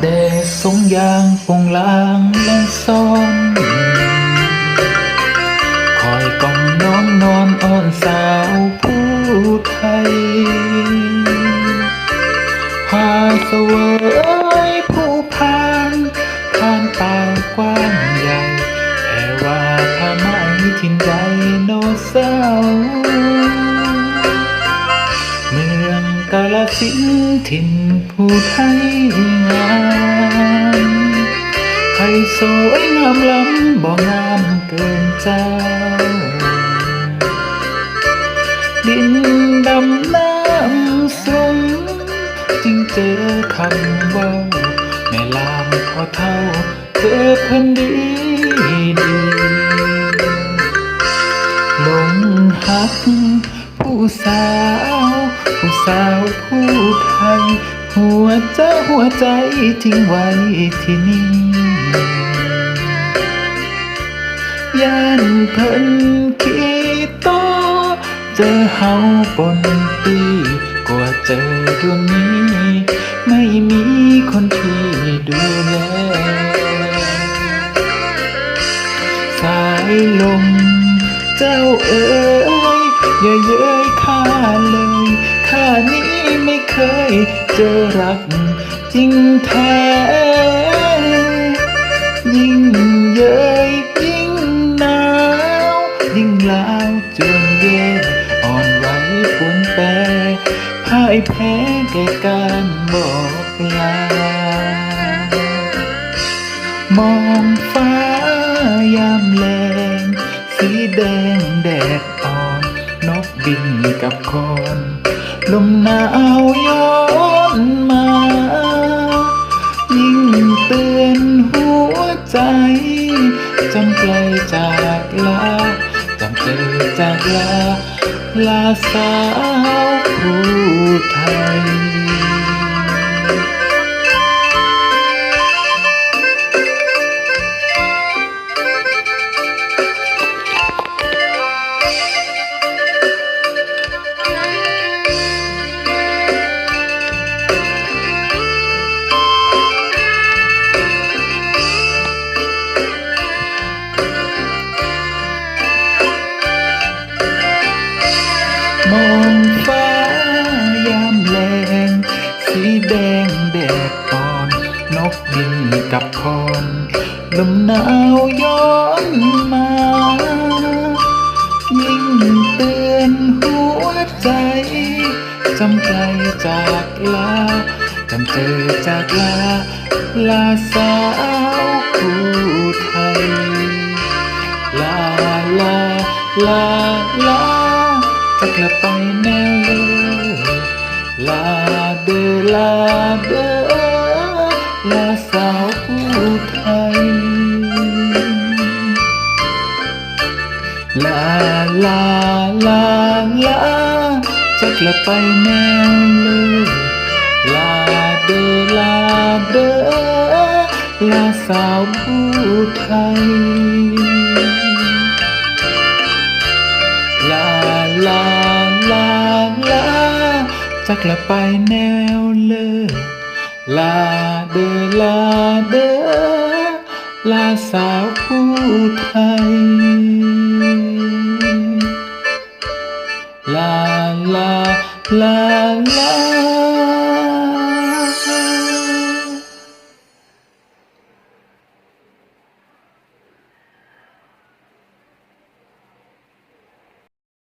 เดสงยางฟงลางเละซ้อนคอยกล่อมน้องนอนอ่อนสาวาลสินถิ่นผู้ไทยงามไทยสวยงามล้ำบ่งามเกินเจ้า ดินดำน้ำสงจึงเจอคำว่าแม่ลามพอเท่าเจอเพิ่นดีดีหลงหัก ผู้สาว ผู้สาวผู้ไทย หัวใจหัวใจทิ้งไว้ที่นี่ย่านเพิ่นคิดต่อเจอเฮาปนปีกว่าเจอดวงนี้ ไม่มีคนที่ดูแลสายลม เจ้าเอ๋ย อย่าเย้ยข้าเลยข้านี้ไม่เคยเจอรัก จริงแท้ ยิ่งเย้ยยิ่งหนาวยิ่งลาวจนเย็นอ่อนไหวปุ่นแปรพ่ายแพ้แก่การบอกลามองฟ้ายามแลงสีแดงแดด กบินกับคอนลมหนาวย้อนมา ยิ่งเตือนหัวใจ จำไกลจากลา จำเจอจากลา ลาสาวผู้ไทย แดงแดดอ่อน นกบินกับคอนลมหนาวย้อนมา ยิ่งเตือนหัวใจจำไกลจากลาจำเจอจากลา ลาสาวผู้ไทย ลาลาลาลาจะกลับไป ลาลาลาลาจะกลับไปแน่เลยลาเดอลาเดอลาสาวผู้ไทยลาลาลาลาจะกลับไปแนวเลยลาเดอลาเดอ ลาสาวผู้ไทย ลาลาลา